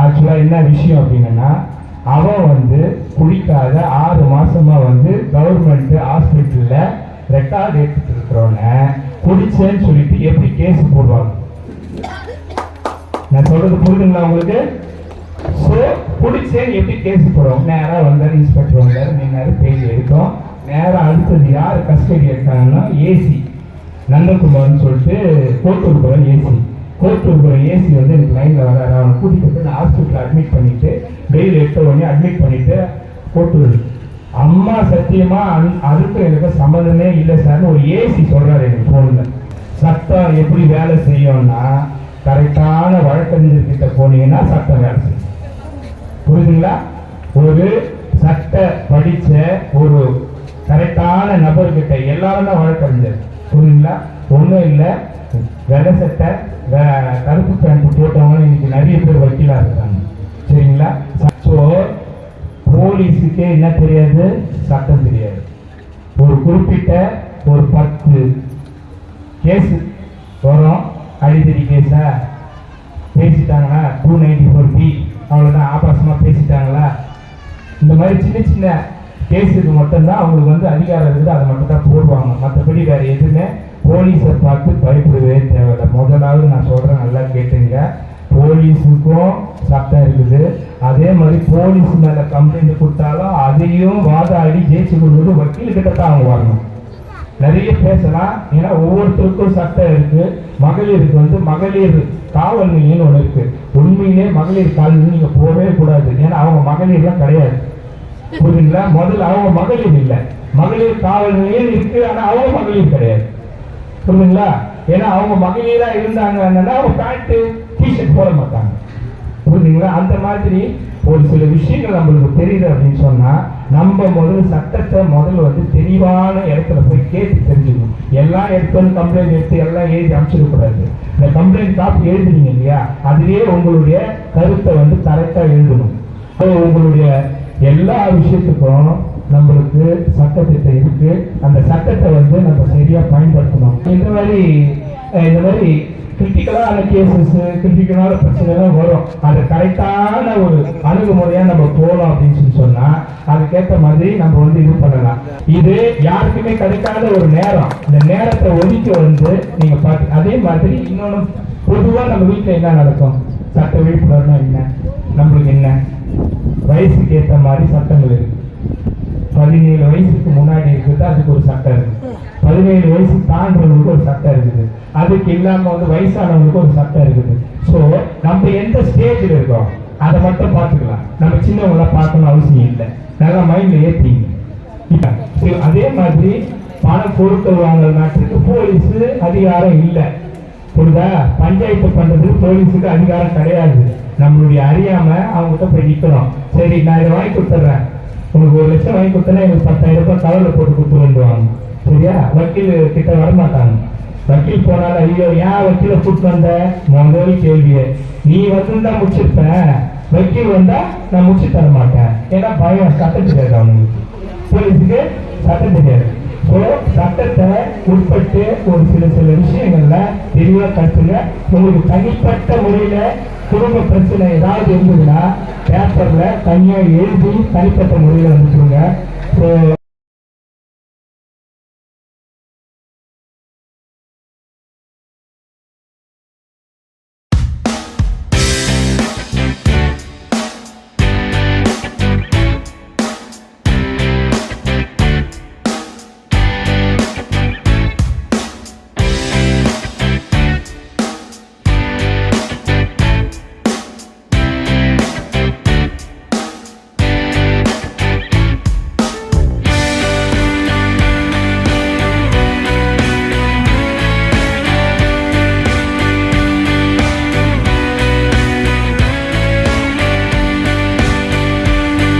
ஆக்சுவலாக என்ன விஷயம் அப்படின்னா அவன் வந்து குடிக்காத ஆறு மாசமா வந்து கவர்மெண்ட் ஹாஸ்பிட்டல்ல ரெக்கார்டு எடுத்துட்டு இருக்கிறவன குடிச்சேன்னு சொல்லிட்டு எப்படி கேஸ் போடுவாங்க? நான் சொல்றது புரியுதுங்களா உங்களுக்கு? ஸோ குடிச்சேன்னு எப்படி கேஸ் போடுவோம் நேராக வந்தார் இன்ஸ்பெக்டர் வந்தார் நேரம் பேசி எடுத்தோம். நேராக அடுத்தது யார் கஸ்டடி எடுத்தாங்கன்னா ஏசி நந்தகுமார்னு சொல்லிட்டு ஒரு ஏசி வந்து எனக்கு லைனில் வராரு அவனை கூட்டிகிட்டு போய் நான் ஹாஸ்பிட்டலில் அட்மிட் பண்ணிவிட்டு பெயில் எடுத்த உடனே அட்மிட் பண்ணிவிட்டு போட்டு அம்மா சத்தியமாக அந் அதுக்கும் எனக்கு சம்மந்தமே இல்லை சார்னு ஒரு ஏசி சொல்கிறார் எனக்கு ஃபோனில் சட்டம் எப்படி வேலை செய்யும்னா கரெக்டான வழக்கறிஞர்கிட்ட போனீங்கன்னா சட்டம் வேலை செய்யும். புரியுதுங்களா? ஒரு சட்ட படித்த ஒரு கரெக்டான நபர்கிட்ட எல்லாரும் தான் வழக்கறிஞர் புரியுங்களா ஒன்றும் இல்லை. வெள்ளை சட்டை வே- கருப்பு பேண்ட் போட்டவங்க இன்னைக்கு நிறைய பேர் வக்கீலாக இருக்காங்க. சரிங்களா? ஸோ போலீஸுக்கே என்ன தெரியாது? சட்டம் தெரியாது. ஒரு குறிப்பிட்ட ஒரு பத்து கேஸ் வரும். அடித்தடி கேஸா? பேசிட்டாங்களா? Two ninety four B. அவ்வளோதான் ஆபாசமாக பேசிட்டாங்களா? இந்த மாதிரி சின்ன சின்ன கேஸுக்கு மட்டும்தான் அவங்களுக்கு வந்து அதிகாரம் இருக்குது அதை மட்டும் தான் போடுவாங்க. மற்றபடி வேறு எதுவுமே போலீஸை பார்த்து பயப்படவே தேவையில்லை. முதலாவது நான் சொல்கிறேன் நல்லா கேட்டுங்க. போலீஸுக்கும் சட்டம் இருக்குது. அதே மாதிரி போலீஸ் மேலே கம்ப்ளைண்ட் கொடுத்தாலும் அதையும் வாதாடி ஜெயிச்சு கொடுக்குறது வக்கீல்கிட்ட தான் அவங்க வரணும். நிறைய பேசலாம். ஏன்னா ஒவ்வொருத்தருக்கும் சட்டம் இருக்கு மகளிருக்கு வந்து மகளிர் காவல் நிலையம்னு ஒன்று இருக்கு. உண்மையிலே மகளிர் காவல் நீங்கள் போகவே கூடாது. ஏன்னா அவங்க மகளிர்லாம் கிடையாது. புரியுதுங்களா முதல்ல அவங்க மகளிர் இல்லை. மகளிர் காவல் நிலையம் இருக்கு ஆனா அவங்க மகளிர் கிடையாது. புரியுதுங்களா? ஏன்னா அவங்க மகளிரா இருந்தாங்கன்னா அவங்க பேண்ட் டிஷர்ட் போட மாட்டாங்க. புரியுதுங்களா? அந்த மாதிரி ஒரு சில விஷயங்கள் நம்மளுக்கு தெரியுது அப்படின்னு சொன்னா நம்ம முதல்ல சட்டத்தை முதல்ல வந்து தெளிவான இடத்துல போய் கேட்டு தெரிஞ்சுக்கணும். எல்லா இடத்துல கம்ப்ளைண்ட் எடுத்து எல்லாம் எழுதி அமைச்சிடக்கூடாது இந்த கம்ப்ளைண்ட் காப்பி எழுதுனீங்க இல்லையா? அதுலேயே உங்களுடைய கருத்தை வந்து கரெக்டாக எழுதணும். உங்களுடைய எல்லா விஷயத்துக்கும் நம்மளுக்கு சட்டத்திட்டம் இருக்கு. அந்த சட்டத்தை வந்து நம்ம சரியா பயன்படுத்தணும். இந்த மாதிரி இந்த மாதிரி கிரிட்டிக்கலான கேசஸ் கிரிட்டிக்கலான பிரச்சனைலாம் வரும். அது கரெக்டான ஒரு அணுகுமுறையா நம்ம போகலாம் அப்படின்னு சொல்லி சொன்னா அதுக்கேற்ற மாதிரி நம்ம வந்து இது பண்ணலாம். இது யாருக்குமே கிடைக்காத ஒரு நேரம். இந்த நேரத்தை ஒதுக்கி வந்து நீங்க பார்த்து அதே மாதிரி இன்னொன்னு பொதுவா நம்ம வீட்டுல என்ன நடக்கும்? சட்ட விழிப்புணர்வு என்ன? நம்மளுக்கு என்ன? வயசுக்கு ஏற்ற மாதிரி சட்டங்கள் இருக்கு. பதினேழு வயசுக்கு முன்னாடி இருக்குது அதுக்கு ஒரு சட்டம் இருக்கு. பதினேழு வயசு தாண்டவங்களுக்கு ஒரு சட்டம் இருக்குது. அதுக்கு இல்லாம வந்து வயசானவங்களுக்கு ஒரு சட்டம் இருக்குது. ஸோ நம்ம எந்த ஸ்டேஜில் இருக்கோம் அதை மட்டும் பார்த்துக்கலாம். நம்ம சின்னவங்கள பார்க்கணும் அவசியம் இல்லை. நல்லா மைண்ட்ல ஏற்றிங்க சரி, அதே மாதிரி பணம் பொருட்கள் வாங்கல் நாட்டுக்கு போலீஸ் அதிகாரம் இல்லை. புரிதா பஞ்சாயத்து பண்றது போலீஸுக்கு அதிகாரம் கிடையாது. நம்மளுடைய அறியாம அவங்ககிட்ட போய் நிற்கிறோம் சரி நான் இதை வாங்கி கொடுத்துட்றேன். உங்களுக்கு ஒரு லட்சம் வாங்கி கொடுத்தேன்னா எங்களுக்கு பத்தாயிரம் ரூபாய் கவலை போட்டு கொடுத்துருவாங்க சரியா? வக்கீல் கிட்ட வரமாட்டாங்க. வக்கீல் போனாலும் ஐயோ ஏன் வக்கீல கூட்டு வந்த? முதல் கேள்வியே. நீ வந்திருந்தா முடிச்சிருப்பேன் வக்கீல் வந்தா நான் முடிச்சு தர மாட்டேன் ஏன்னா பயம் சட்டம் தெரியாது அவங்களுக்கு. போலீஸுக்கு சட்டம் தெரியாது சட்டத்தை உட்பட்டு ஒரு சில சில விஷயங்கள்ல தெளிவா கற்றுங்க உங்களுக்கு தனிப்பட்ட முறையில குடும்ப பிரச்சனை ஏதாவது இருந்ததுன்னா பேப்பர்ல தனியா எழுதி தனிப்பட்ட முறையில வந்துச்சுங்க ஸோ